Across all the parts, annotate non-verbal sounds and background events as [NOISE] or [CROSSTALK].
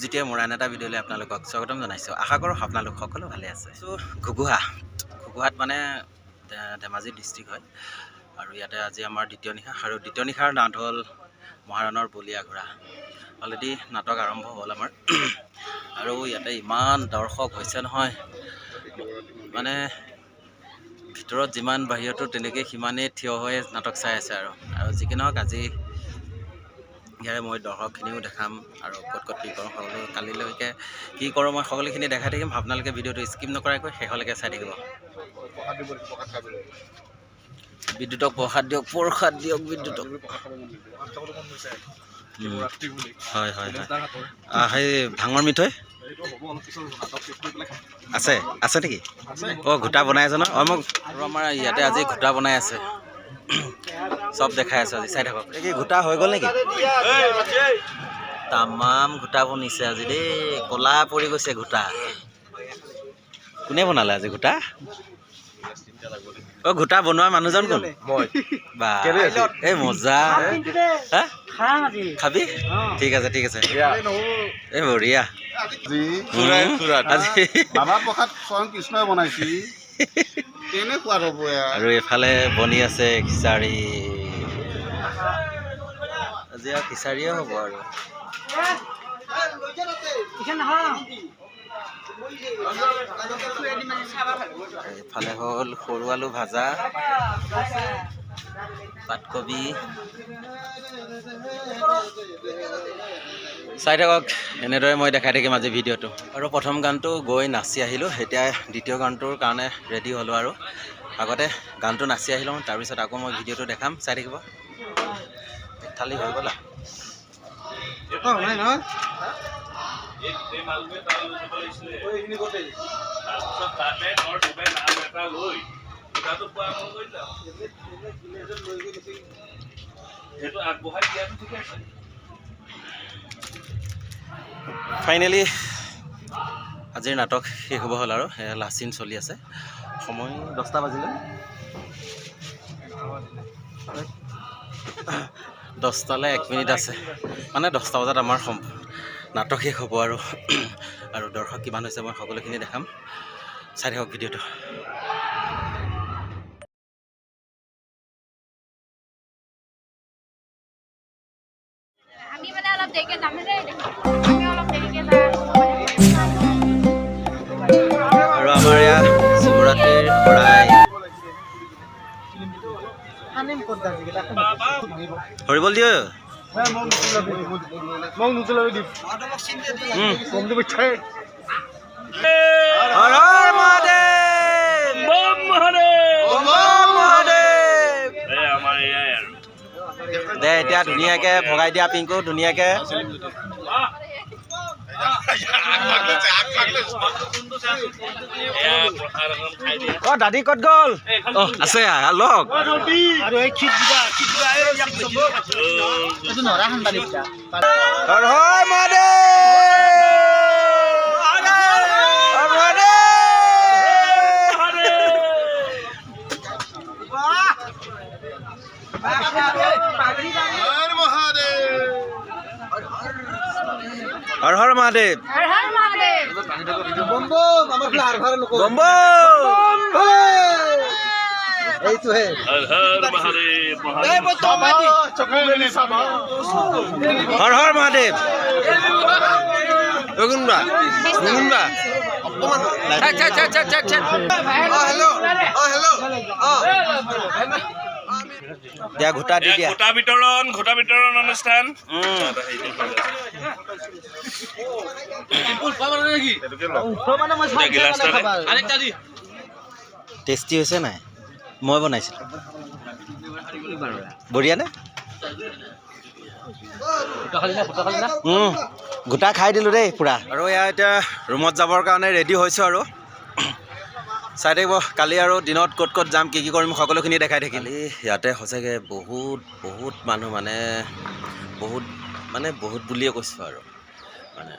প্ৰদীপজ্যোতিয়ে মোৰ আন এটা ভিডিঅ'লৈ আপোনালোকক স্বাগতম জনাইছোঁ। আশা কৰোঁ আপোনালোক সকলো ভালে আছে। চ' ঘুগুহা ঘুগুহাত মানে ধেমাজি ডিষ্ট্ৰিক্ট হয়। আৰু ইয়াতে আজি আমাৰ দ্বিতীয় নিশা আৰু দ্বিতীয় নিশাৰ নাট হ'ল মহাৰণৰ বলীয়া ঘোঁৰা অলৰেডি নাটক আৰম্ভ হ'ল আমাৰ। আৰু ইয়াতে ইমান দৰ্শক হৈছে নহয়। মানে ভিতৰত যিমান বাহিৰতো তেনেকৈ সিমানেই থিয় হৈ নাটক চাই আছে আৰু। আৰু যি কি নহওক আজি ইয়াৰে মই দৰ্শকখিনিও দেখাম আৰু ক'ত ক'ত কি কৰোঁ সকলো কালিলৈকে কি কৰোঁ মই সকলোখিনি দেখাই থাকিম। আপোনালোকে ভিডিঅ'টো স্কিপ নকৰাকৈ শেষলৈকে চাই থাকিব। বিদ্যুতক প্ৰসাদ দিয়ক প্ৰসাদ দিয়ক বিদ্যুতক। হয় হয় হয়। ভাঙৰ মিঠৈ? আছে আছে নেকি? অঁ ঘোটা বনাই আছে ন? অঁ মোক আৰু আমাৰ ইয়াতে আজি ঘোটা বনাই আছে। চব দেখাই আছোঁ আজি চাই থাকক। এই কি ঘোটা হৈ গ'ল নেকি? তামাম ঘোটা বনিছে আজি দেই ক'লা পৰি গৈছে ঘোটা কোনে বনালে আজি ঘোটা অ' ঘোটা বনোৱা মানুহজন কোন? বা এই মজা। হা? খাবি? ঠিক আছে ঠিক আছে। এই বঢ়িয়া। আজি বাবা প্ৰসাদ স্বয়ং কৃষ্ণই বনাইছি। [LAUGHS] কেনেকুৱা ৰ'ব আৰু এইফালে বনি আছে খিচাৰি। আজি আৰু খিচাৰিয়ে হ'ব আৰু। এইফালে হ'ল সৰু আলু ভাজা পাতকবি। চাই থাকক, এনেদৰে মই দেখাই থাকিম আজি ভিডিঅ'টো। আৰু প্ৰথম গানটো গৈ নাচি আহিলোঁ, এতিয়া দ্বিতীয় গানটোৰ কাৰণে ৰেডি হ'লোঁ আৰু। আগতে গানটো নাচি আহি লওঁ তাৰপিছত আকৌ মই ভিডিঅ'টো দেখাম, চাই থাকিব। থালি হৈ গ'লা। ফাইনেলি আজিৰ নাটক শেষ হ'ব হ'ল আৰু। লাষ্ট চিন চলি আছে। সময় দহটা বাজিলে। দহটালৈ এক মিনিট আছে। মানে দহটা বজাত আমাৰ সম নাটক শেষ হ'ব আৰু। আৰু দৰ্শক কিমান হৈছে মই সকলোখিনি দেখাম। চাই থাকক ভিডিঅ'টো। আমি মানে অলপ দেৰিকে যাম যে আমি অলপ দেৰিকে যাম আৰু আমাৰ ইয়াত শিৱৰাত্ৰিৰ শৰাই হৰিবল দিয় উম। হৰ হৰ মহাদেৱ দে, এতিয়া ধুনীয়াকে ভগাই দিয়া পিংকু, ধুনীয়াকে। অ, দাদী ক'ত গ'ল? অ, আছে লগ হৰ হর হর মহাদেব। এই তো হে। হর হর মহাদেব রঘুনবা রঘুনবা হ্যালো হ্যালো হ্যালো দিয়া ঘোটা দি দিয়া। ঘোটা বিতৰণ ঘোটা বিতৰণ অনুষ্ঠান। টেষ্টি হৈছে নাই? মই বনাইছিলোঁ। বঢ়িয়া নে? গোটা খাই দিলোঁ দেই পূৰা। আৰু এয়া এতিয়া ৰুমত যাবৰ কাৰণে ৰেডি হৈছোঁ আৰু। চাই থাকিব। কালি আৰু দিনত ক'ত ক'ত যাম কি কি কৰিম সকলোখিনি দেখাই থাকিম। ইয়াতে সঁচাকৈ বহুত বহুত মানুহ মানে বহুত মানে বহুত বুলিয়ে কৈছোঁ আৰু। মানে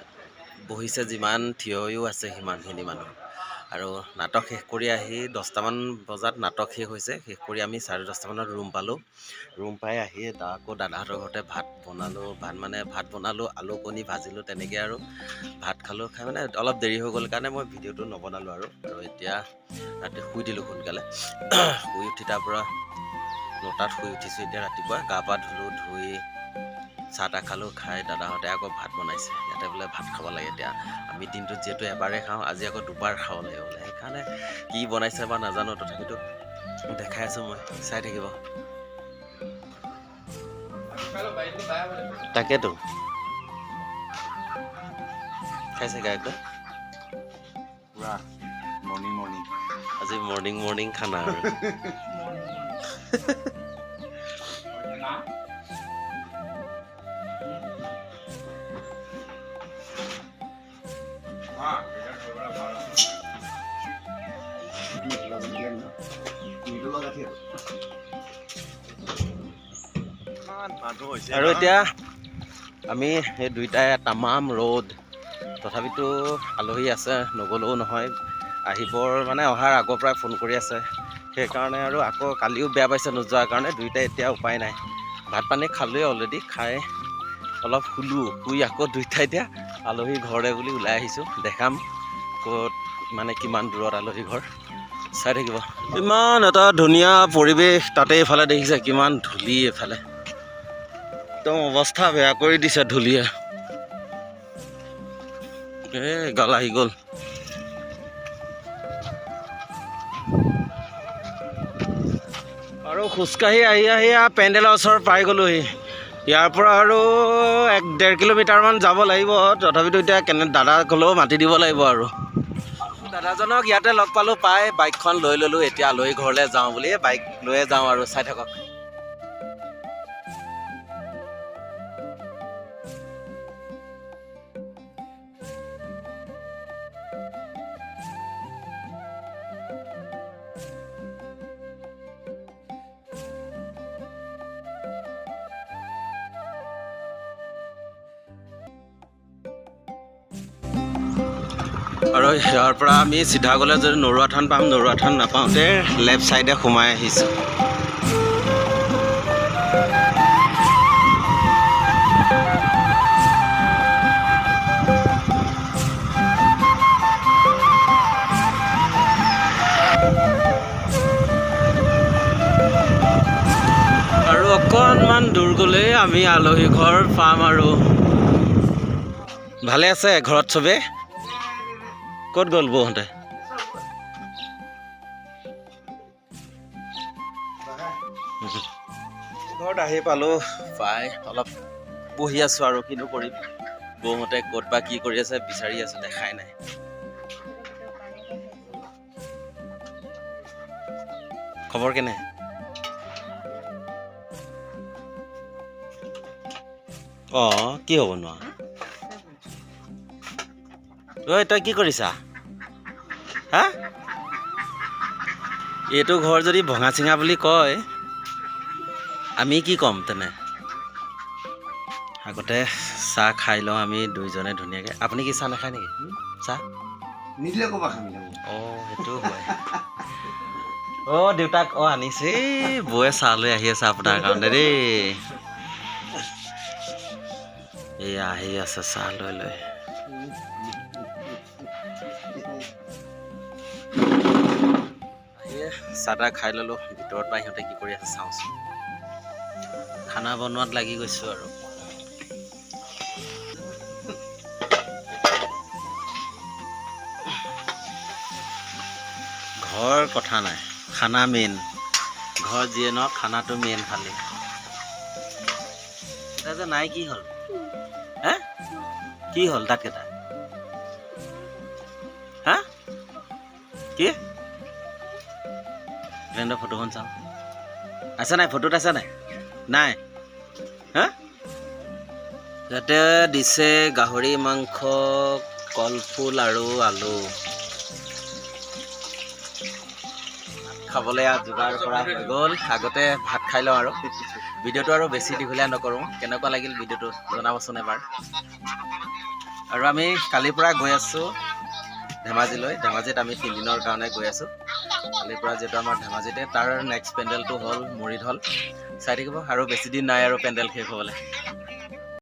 বহিছে যিমান থিয় হৈও আছে সিমানখিনি মানুহ। আৰু নাটক শেষ কৰি আহি দহটামান বজাত নাটক শেষ হৈছে। শেষ কৰি আমি চাৰে দহটামানত ৰুম পালোঁ। ৰুম পাই আহি দা আকৌ দাদাহঁতৰ ঘৰতে ভাত বনালোঁ ভাত মানে ভাত বনালোঁ আলু কণী ভাজিলোঁ তেনেকৈ আৰু ভাত খালোঁ। খাই মানে অলপ দেৰি হৈ গ'ল কাৰণে মই ভিডিঅ'টো নবনালোঁ আৰু। আৰু এতিয়া ৰাতি শুই দিলোঁ সোনকালে। শুই উঠি তাৰ পৰা নটাত শুই উঠিছোঁ। এতিয়া ৰাতিপুৱা গা পা ধুলোঁ ধুই চাহ তাহ খালোঁ খাই দাদাহঁতে আকৌ ভাত বনাইছে। ইয়াতে বোলে ভাত খাব লাগে এতিয়া। আমি দিনটোত যিহেতু এবাৰেই খাওঁ আজি আকৌ দুবাৰ খাব লাগিব বোলে সেইকাৰণে কি বনাইছে বা নাজানো তথাপিতো দেখাই আছোঁ মই চাই থাকিব। তাকেতো। খাইছে গায়কটো পুৰা মৰ্ণিং মৰ্ণিং। আজি মৰ্ণিং মৰ্ণিং খানা আৰু। [LAUGHS] [LAUGHS] আৰু এতিয়া আমি সেই দুইটাই তামাম ৰ'দ। তথাপিতো আলহী আছে নগ'লেও নহয়। আহিবৰ মানে অহাৰ আগৰ পৰাই ফোন কৰি আছে। সেইকাৰণে আৰু আকৌ কালিও বেয়া পাইছে নোযোৱাৰ কাৰণে দুইটাই এতিয়া উপায় নাই। ভাত পানী খালোৱে অলৰেডি খাই অলপ শুলোঁ শুই আকৌ দুইটাই এতিয়া আলহী ঘৰলৈ বুলি ওলাই আহিছোঁ। দেখাম ক'ত মানে কিমান দূৰত আলহী ঘৰ। চাই থাকিব। ইমান এটা ধুনীয়া পৰিৱেশ তাতে এইফালে দেখিছে কিমান ধূলি এইফালে। একদম অৱস্থা বেয়া কৰি দিছে ধূলিয়ে। এ গল আহি গ'ল। আৰু খোজকাঢ়ি আহি আহি আৰু পেণ্ডেলৰ ওচৰত পাই গ'লোহি। ইয়াৰ পৰা আৰু এক ডেৰ কিলোমিটাৰমান যাব লাগিব তথাপিতো এতিয়া কেনে দাদাক হ'লেও মাতি দিব লাগিব আৰু। দাদাজনক ইয়াতে লগ পালোঁ পাই বাইকখন লৈ ল'লোঁ এতিয়া আলহী ঘৰলৈ যাওঁ বুলি বাইক লৈয়ে যাওঁ আৰু চাই থাকক। ইয়াৰ পৰা আমি চিধা গ'লে যদি নৰুৱা থান পাম নৰুৱা থান নাপাওঁতে লেফ্ট ছাইডে সোমাই আহিছোঁ। আৰু অকণমান দূৰ গ'লেই আমি আলহী ঘৰ পাম আৰু। ভালে আছে ঘৰত চবেই? ক'ত গ'ল বৌহঁতে? ঘৰত আহি পালোঁ পাই অলপ বহি আছোঁ আৰু কিনো কৰিম। বৌহঁতে ক'ত বা কি কৰি আছে বিচাৰি আছোঁ দেখাই নাই। খবৰ কেনে? অঁ কি হ'ব নোৱাৰ ঐ তই কি কৰিছা? হা? এইটো ঘৰ যদি ভঙা চিঙা বুলি কয় আমি কি ক'ম তেনে? আগতে চাহ খাই লওঁ আমি দুইজনে ধুনীয়াকৈ। আপুনি কি চাহ নাখায় নেকি? চাহ? নিদিলে ক'বা খামি অঁ সেইটো হয়। অঁ দেউতাক অঁ আনিছে। এই বৌয়ে চাহ লৈ আহি আছে আপোনাৰ কাৰণে দেই। এয়া আহি আছে চাহ লৈ লৈ। চাহ তাহ খাই ল'লোঁ ভিতৰত পৰা সিহঁতে কি কৰি আছে চাওঁচোন। খানা বনোৱাত লাগি গৈছোঁ আৰু। ঘৰ কথা নাই খানা মেইন ঘৰ যিয়ে নহওক খানাটো মেইন খালি। যে নাই কি হ'ল? হে? কি হ'ল তাতকেইটা? হা? কি? ফ্ৰেণ্ডৰ ফটোখন চাওঁ আছে নাই ফটোত আছে নাই নাই হা ইয়াতে দিছে গাহৰি মাংস কলফুল আৰু আলু খাবলৈ যোগাৰ কৰা হৈ গ'ল আগতে ভাত খাই লওঁ আৰু ভিডিঅ'টো আৰু বেছি দীঘলীয়া নকৰোঁ কেনেকুৱা লাগিল ভিডিঅ'টো জনাবচোন এবাৰ আৰু আমি কালিৰ পৰা গৈ আছোঁ ধেমাজিলৈ ধেমাজিত আমি তিনিদিনৰ কাৰণে গৈ আছোঁ কালিৰ পৰা যিহেতু আমাৰ ধেমাজিতে, তাৰ নেক্সট পেণ্ডেলটো হ'ল মৰিত চাই থাকিব। আৰু বেছি দিন নাই আৰু পেণ্ডেল শেষ হ'বলৈ।